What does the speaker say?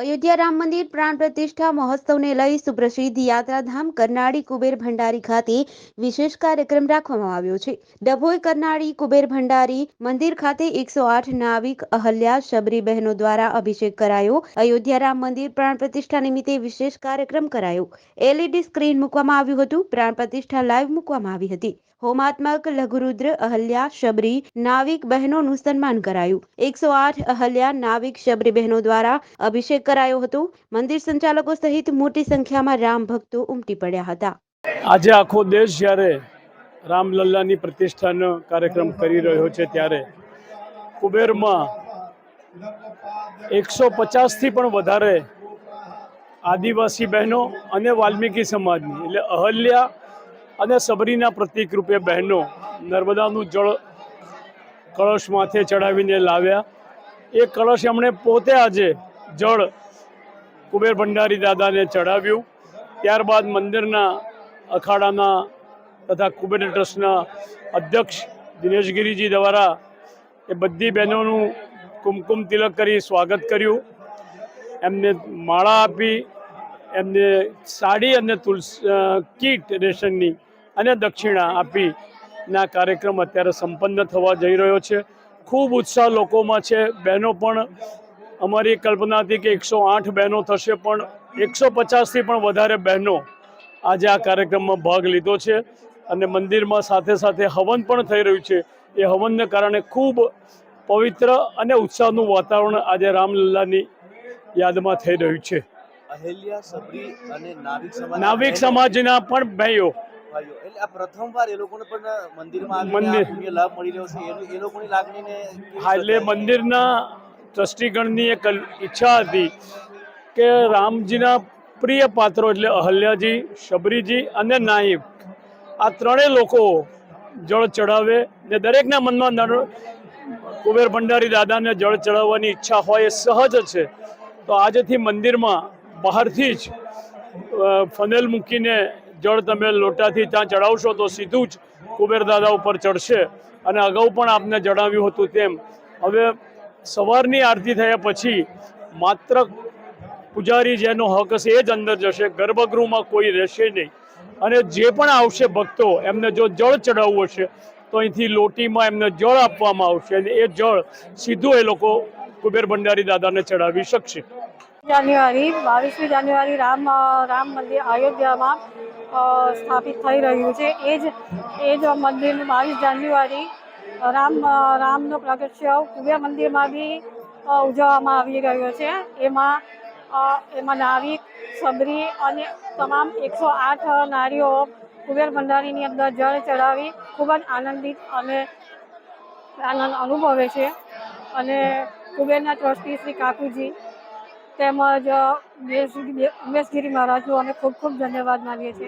અયોધ્યા રામ મંદિર પ્રાણ પ્રતિષ્ઠા મહોત્સવને લઈ સુપ્રસિદ્ધ યાત્રાધામ કરનાળી કુબેર ભંડારી ખાતે વિશેષ કાર્યક્રમ રાખવામાં આવ્યો છે. ડભોઈ કરનાળી કુબેર ભંડારી મંદિર ખાતે એકસો આઠ નાવિક અહલ્યા શબરી બહેનો દ્વારા અભિષેક કરાયો. અયોધ્યા રામ મંદિર પ્રાણ પ્રતિષ્ઠા નિમિત્તે વિશેષ કાર્યક્રમ કરાયો. એલઈડી સ્ક્રીન મૂકવામાં આવ્યું હતું. પ્રાણ પ્રતિષ્ઠા લાઈવ મૂકવામાં આવી હતી. હોમાત્મક લઘુરુદ્ર અહલ્યા શબરી નાવિક બહેનોનું સન્માન કરાયું. એકસો આઠ અહલ્યા નાવિક શબરી બહેનો દ્વારા અભિષેક કરાયો હતો. મંદિર સંચાલકો સહિત મોટી સંખ્યામાં રામ ભક્તો ઉમટી પડ્યા હતા. આજે આખો દેશ જ્યારે રામલલ્લાની પ્રતિષ્ઠાનો કાર્યક્રમ કરી રહ્યો છે ત્યારે કુબેરમાં એકસો પચાસથી પણ વધારે આદિવાસી બહેનો અને વાલ્મીકી સમાજની, એટલે અહલ્યા અને સબરીના પ્રતીક રૂપે બહેનો નર્મદાનું જળ કળશ માથે ચડાવીને લાવ્યા. એ કળશ એમણે પોતે આજે જળ કુબેર ભંડારી દાદાને ચઢાવ્યું ત્યારબાદ મંદિરના અખાડાના તથા કુબેર ટ્રસ્ટના અધ્યક્ષ દિનેશગીરીજી દ્વારા એ બધી બહેનોનું કુમકુમ તિલક કરી સ્વાગત કર્યું. એમને માળા આપી, એમને સાડી અને તુલસી કીટ રેશનની અને દક્ષિણા આપી ના કાર્યક્રમ અત્યારે સંપન્ન થવા જઈ રહ્યો છે. ખૂબ ઉત્સાહ લોકોમાં છે. બહેનો પણ અમારી કલ્પના હતી કે એકસો આઠ બહેનો થશે પણ એકસો પચાસથી પણ વધારે બહેનો આજે આ કાર્યક્રમમાં ભાગ લીધો છે. અને મંદિરમાં સાથે સાથે હવન પણ થઈ રહ્યું છે. એ હવનને કારણે ખૂબ પવિત્ર અને ઉત્સાહનું વાતાવરણ આજે રામલલ્લાની યાદમાં થઈ રહ્યું છે. નાવિક સમાજના પણ ભાઈઓ? મંદિરના ટ્રસ્ટીગણની એક ઈચ્છા હતી કે રામજીના પ્રિય પાત્રો એટલે અહલ્યાજી, શબરીજી અને નાઈક આ ત્રણેય લોકો જળ ચડાવે ને દરેકના મનમાં કુબેર ભંડારી દાદાને જળ ચડાવવાની ઈચ્છા હોય એ સહજ છે. તો આજથી મંદિરમાં બહારથી જ ફનેલ મૂકીને જળ તમે લોટાથી ત્યાં ચડાવશો તો સીધું જ કુબેર દાદા ઉપર ચડશે અને અગાઉ પણ આપને જણાવ્યું હતું તેમ. હવે સવારની આરતી થયા પછી માત્ર પૂજારી જેનો હક હશે એ જ અંદર જશે, ગર્ભગૃહમાં કોઈ રહેશે નહીં. અને જે પણ આવશે ભક્તો, એમને જો જળ ચડાવવું હશે, તો અહીંથી લોટીમાં એમને જળ આપવામાં આવશે એ જળ સીધું એ લોકો કુબેર ભંડારી દાદાને ચડાવી શકશે. જાન્યુઆરી, બાવીસમી જાન્યુઆરી રામ રામ મંદિર અયોધ્યામાં સ્થાપિત થઈ રહ્યું છે. એ જ એ જ મંદિર બાવીસ જાન્યુઆરી રામ રામનો પ્રગટ્ય કુબેર મંદિરમાં બી ઉજવવામાં આવી રહ્યો છે. એમાં એમાં નાવિક, સબરી અને તમામ એકસો આઠ નારીઓ કુબેર ભંડારીની અંદર જળ ચડાવી ખૂબ જ આનંદિત અને આનંદ અનુભવે છે. અને કુબેરના ટ્રસ્ટી શ્રી કાકુજી તેમજ ઉમેશ ઉમેશગીરી મહારાજનું અમે ખૂબ ખૂબ ધન્યવાદ માનીએ છીએ.